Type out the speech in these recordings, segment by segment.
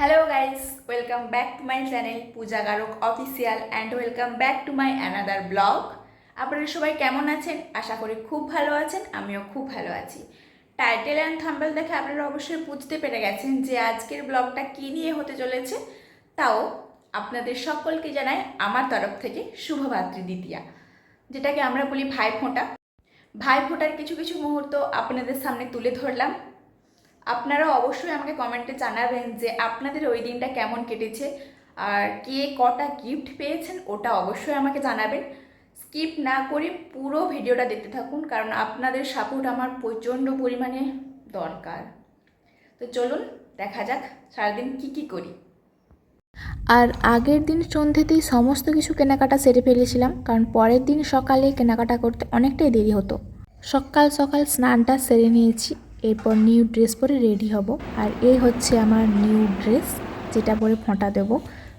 Hello guys welcome back to my channel Puja গারক official and welcome back to my another vlog আপনারা সবাই কেমন আছেন? আশা করি খুব ভালো আছেন, আমিও খুব ভালো আছি। টাইটেল অ্যান্ড থাম্বেল দেখে আপনারা অবশ্যই বুঝতে পেরে গেছেন যে আজকের ব্লগটা কী নিয়ে হতে চলেছে। তাও আপনাদের সকলকে জানাই আমার তরফ থেকে শুভরাত্রি, দ্বিতীয়া। যেটাকে আমরা বলি ভাইফোঁটা। ভাইফোঁটার কিছু কিছু মুহূর্ত আপনাদের সামনে তুলে ধরলাম। আপনারা অবশ্যই আমাকে কমেন্টে জানাবেন যে আপনাদের ওই দিনটা কেমন কেটেছে। আর কে কটা গিফট পেয়েছেন ওটা অবশ্যই আমাকে জানাবেন। স্কিপ না করে পুরো ভিডিওটা দেখতে থাকুন, কারণ আপনাদের সাপোর্ট আমার প্রচণ্ড পরিমাণে দরকার। তো চলুন, দেখা যাক সারাদিন কী কী করি। আর আগের দিন সন্ধ্যেতেই সমস্ত কিছু কেনাকাটা সেরে ফেলেছিলাম, কারণ পরের দিন সকালে কেনাকাটা করতে অনেকটাই দেরি হতো। সকাল সকাল স্নানটা সেরে নিয়েছি। এরপর নিউ ড্রেস পরে রেডি হব। আর এই হচ্ছে আমার নিউ ড্রেস, যেটা পরে ফোঁটা দেবো।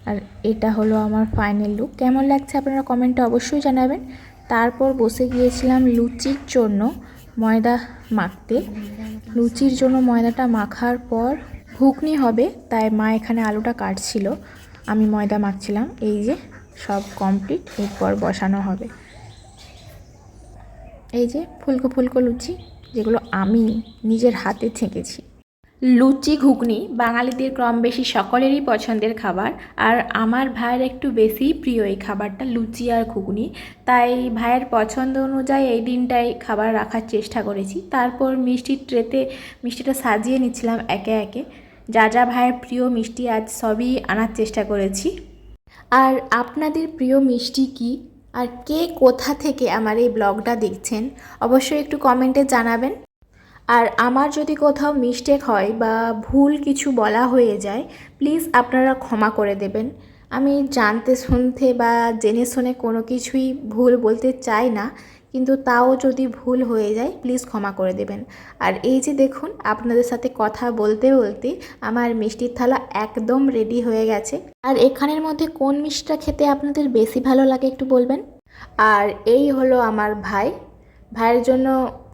আর এটা হলো আমার ফাইনাল লুক। কেমন লাগছে আপনারা কমেন্টে অবশ্যই জানাবেন। তারপর বসে গিয়েছিলাম লুচির জন্য ময়দা মাখতে। লুচির জন্য ময়দাটা মাখার পর ঘুগনি হবে, তাই মা এখানে আলুটা কাটছিল। আমি ময়দা মাখছিলাম, এই যে সব কমপ্লিট এরপর বসানো হবে। এই যে ফুলকো ফুলকো লুচি। যেগুলো আমি নিজের হাতে ছেঁকেছি। লুচি ঘুগনি বাঙালিদের কম বেশি সকলেরই পছন্দের খাবার আর আমার ভাইয়ের একটু বেশিই প্রিয় এই খাবারটা লুচি আর ঘুগনি। তাই ভাইয়ের পছন্দ অনুযায়ী এই দিনটাই খাবার রাখার চেষ্টা করেছি। তারপর মিষ্টির ট্রেতে মিষ্টিটা সাজিয়ে নিচ্ছিলাম একে একে। যা যা ভাইয়ের প্রিয় মিষ্টি আজ সবই আনার চেষ্টা করেছি। আর আপনাদের প্রিয় মিষ্টি কি? আর কে কোথা থেকে আমার এই ব্লগটা দেখছেন, অবশ্যই একটু কমেন্টে জানাবেন। আর আমার যদি কোথাও মিস্টেক হয় বা ভুল কিছু বলা হয়ে যায় প্লিজ আপনারা ক্ষমা করে দেবেন। আমি জানতে শুনতে বা জেনে শুনে কোনো কিছুই ভুল বলতে চাই না। কিন্তু তাও যদি ভুল হয়ে যায় প্লিজ ক্ষমা করে দেবেন। আর এই যে দেখুন, আপনাদের সাথে কথা বলতে বলতে আমার মিষ্টির থালা একদম রেডি হয়ে গেছে। আর এখানের মধ্যে কোন মিষ্টিটা খেতে আপনাদের বেশি ভালো লাগে একটু বলবেন? আর এই হলো আমার ভাই। ভাইয়ের জন্য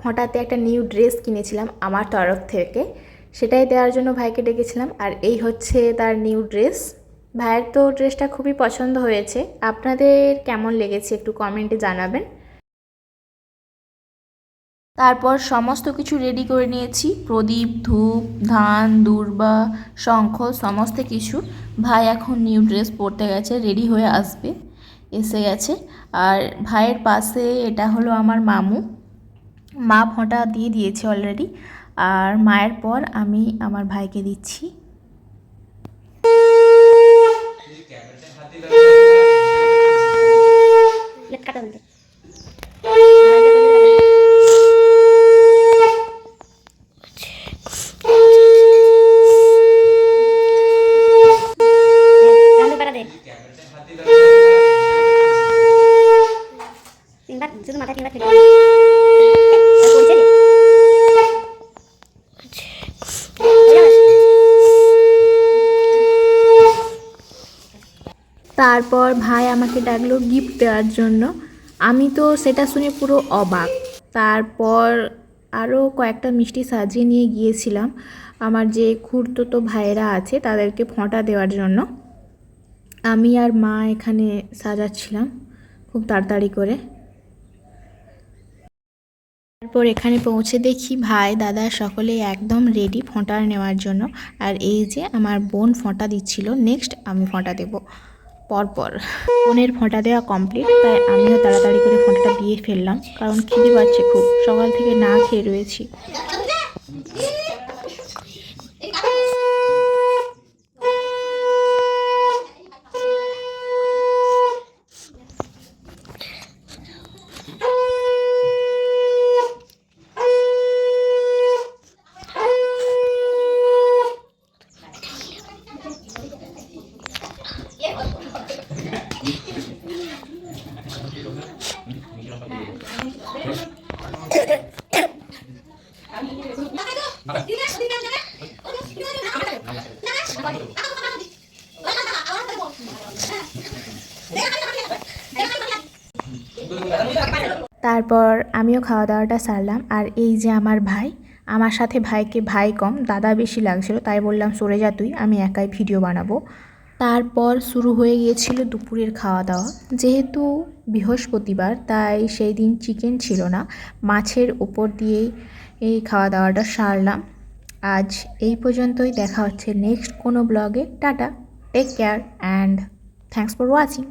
হঠাৎ একটা নিউ ড্রেস কিনেছিলাম আমার তরফ থেকে। সেটাই দেওয়ার জন্য ভাইকে ডেকেছিলাম। আর এই হচ্ছে তার নিউ ড্রেস ভাইয়ের তো ড্রেসটা খুবই পছন্দ হয়েছে। আপনাদের কেমন লেগেছে একটু কমেন্টে জানাবেন। তারপর সমস্ত কিছু রেডি করে নিয়েছি। প্রদীপ ধূপ ধান দূর্বা শঙ্খ সমস্ত কিছু। ভাই এখন নিউ ড্রেস পরতে গেছে রেডি হয়ে আসবে এসে গেছে। আর ভাইয়ের পাশে এটা হলো আমার মামু। মা ফোঁটা দিয়ে দিয়েছে অলরেডি আর মায়ের পর আমি আমার ভাইকে দিচ্ছি তিনবার শুধু মাথা তারপর ভাই আমাকে ডাকলো গিফট দেওয়ার জন্য। আমি তো সেটা শুনে পুরো অবাক। তারপর আরও কয়েকটা মিষ্টি সাজিয়ে নিয়ে গিয়েছিলাম। আমার যে খুঁড়তো ভাইয়েরা আছে তাদেরকে ফোঁটা দেওয়ার জন্য। আমি আর মা এখানে সাজাচ্ছিলাম খুব তাড়াতাড়ি করে। তারপর এখানে পৌঁছে দেখি ভাই, দাদা সকলে একদম রেডি ফোঁটা নেওয়ার জন্য। আর এই যে আমার বোন ফোঁটা দিচ্ছিল নেক্সট আমি ফোঁটা দেব। পরপর। বোনের ফোঁটা দেওয়া কমপ্লিট তাই আমিও তাড়াতাড়ি করে ফোঁটাটা দিয়ে ফেললাম। কারণ খিদে পাচ্ছে খুব, সকাল থেকে না খেয়ে রয়েছি। তারপর আমিও খাওয়া দাওয়াটা সারলাম। আর এই যে আমার ভাই, আমার সাথে ভাইকে ভাই কম, দাদা বেশি লাগছিল, তাই বললাম, সরে যা তুই, আমি একাই ভিডিও বানাবো। তারপর শুরু হয়ে গিয়েছিল দুপুরের খাওয়া দাওয়া যেহেতু বৃহস্পতিবার, তাই সেই দিন চিকেন ছিল না, মাছের উপর দিয়েই এই খাওয়া দাওয়াটা সারলাম। আজ এই পর্যন্তই, দেখা হচ্ছে নেক্সট কোনো ব্লগে tata take care and thanks for watching